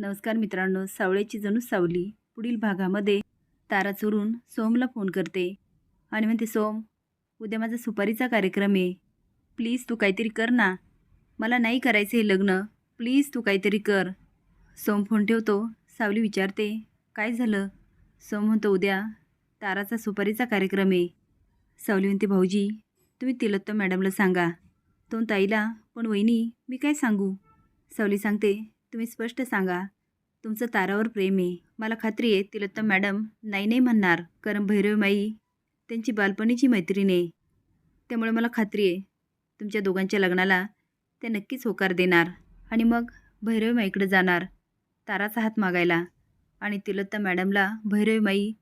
नमस्कार मित्रांनो सावळ्याची जणू सावली. पुढील भागामध्ये तारा चोरून सोमला फोन करते आणि म्हणते सोम उद्या माझा सुपारीचा कार्यक्रम आहे. प्लीज तू काहीतरी कर ना. मला नाही करायचं हे लग्न. प्लीज तू काहीतरी कर. सोम फोन ठेवतो. सावली विचारते काय झालं? सोम म्हणतो उद्या ताराचा सुपारीचा कार्यक्रम आहे. सावली म्हणते भाऊजी तुम्ही तिलोत्तम मॅडमला सांगा. तो ताईला पण वहिनी मी काय सांगू? सावली सांगते तुम्ही स्पष्ट सांगा. तुमचं तारावर प्रेम आहे. मला खात्री आहे तिलोत्तम मॅडम नाही नाही म्हणणार कारण भैरवमाई त्यांची बालपणीची मैत्रीण आहे. त्यामुळे मला खात्री आहे तुमच्या दोघांच्या लग्नाला ते नक्कीच होकार देणार. आणि मग भैरवमाईकडे जाणार ताराचा हात मागायला. आणि तिलोत्तम मॅडमला भैरवमाई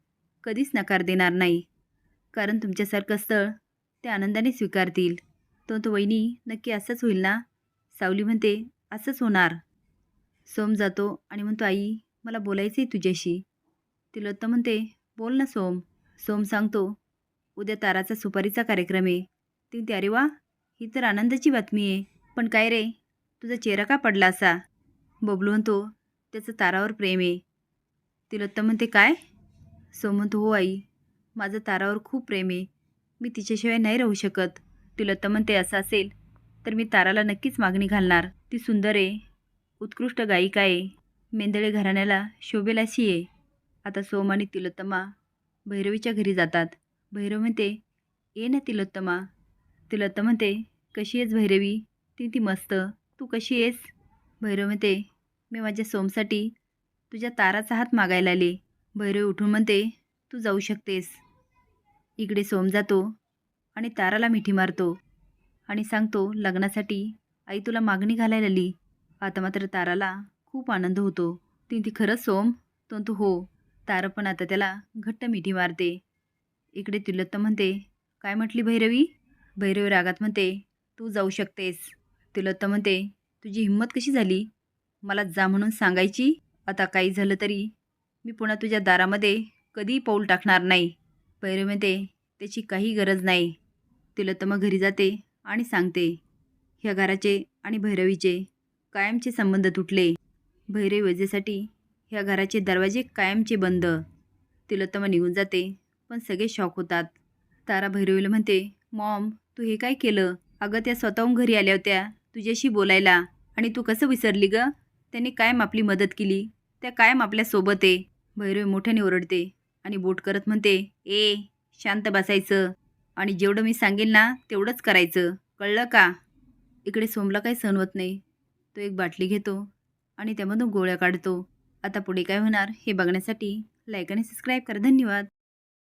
कधीच नकार देणार नाही. कारण तुमच्यासारखं स्थळ ते आनंदाने स्वीकारतील. तो तो वहिनी नक्की असंच होईल ना? सावली म्हणते असंच होणार. सोम जातो आणि म्हणतो आई मला बोलायचं आहे तुझ्याशी. तिलोत्तम म्हणते बोल ना सोम. सोम सांगतो उद्या ताराचा सुपारीचा कार्यक्रम आहे. ती म्हणते अरे वा ही तर आनंदाची बातमी आहे. पण काय रे तुझा चेहरा का पडला असा? बबलू म्हणतो त्याचं तारावर प्रेम आहे. तिलोत्तम म्हणते काय? सोम म्हणतो हो आई माझं तारावर खूप प्रेम आहे. मी तिच्याशिवाय नाही राहू शकत. तिलोत्तम म्हणते असं असेल तर मी ताराला नक्कीच मागणी घालणार. ती सुंदर आहे. उत्कृष्ट गायिका आहे. मेंदळे घराण्याला शोभेल अशी आहे. आता सोम आणि तिलोत्तमा भैरवीच्या घरी जातात. भैरव म्हणते ये ना तिलोत्तमा. तिलोत्तम म्हणते कशी आहेस भैरवी? ती ती मस्त. तू कशी आहेस? भैरव म्हणते मी माझ्या सोमसाठी तुझ्या ताराचा हात मागायला आले. भैरव उठून म्हणते तू जाऊ शकतेस. इकडे सोम जातो आणि ताराला मिठी मारतो आणि सांगतो लग्नासाठी आई तुला मागणी घालायला आली. आता मात्र ताराला खूप आनंद होतो. ती ती खरंच सोम? तो तू हो. तारा पण आता त्याला घट्ट मिठी मारते. इकडे तिलोत्तम म्हणते काय म्हटली भैरवी? भैरवी रागात म्हणते तू जाऊ शकतेस. तिलोत्तम म्हणते तुझी हिंमत कशी झाली? मला जा म्हणून सांगायची? आता काही झालं तरी मी पुन्हा तुझ्या दारामध्ये कधीही पाऊल टाकणार नाही. भैरवी म्हणते त्याची काही गरज नाही. तिलोत्तमा घरी जाते आणि सांगते ह्या घराचे आणि भैरवीचे कायमचे संबंध तुटले. भैरवी वेजेसाठी ह्या घराचे दरवाजे कायमचे बंद. तिलोत्तमा निघून जाते पण सगळे शॉक होतात. तारा भैरवीला म्हणते मॉम तू हे काय केलं? अगं त्या स्वतःहून घरी आल्या होत्या तुझ्याशी बोलायला. आणि तू कसं विसरली ग? त्यांनी कायम आपली मदत केली. त्या कायम आपल्यासोबत आहे. भैरवी मोठ्याने ओरडते आणि बोट करत म्हणते ए शांत बसायचं. आणि जेवढं मी सांगेल ना तेवढंच करायचं. कळलं का? इकडे सोमला काही सहन होत नाही. तो एक बाटली घेतो आणि त्यामधून गोळ्या काढतो. आता पुढे काय होणार हे बघण्यासाठी लाईक आणि सबस्क्राईब करा. धन्यवाद.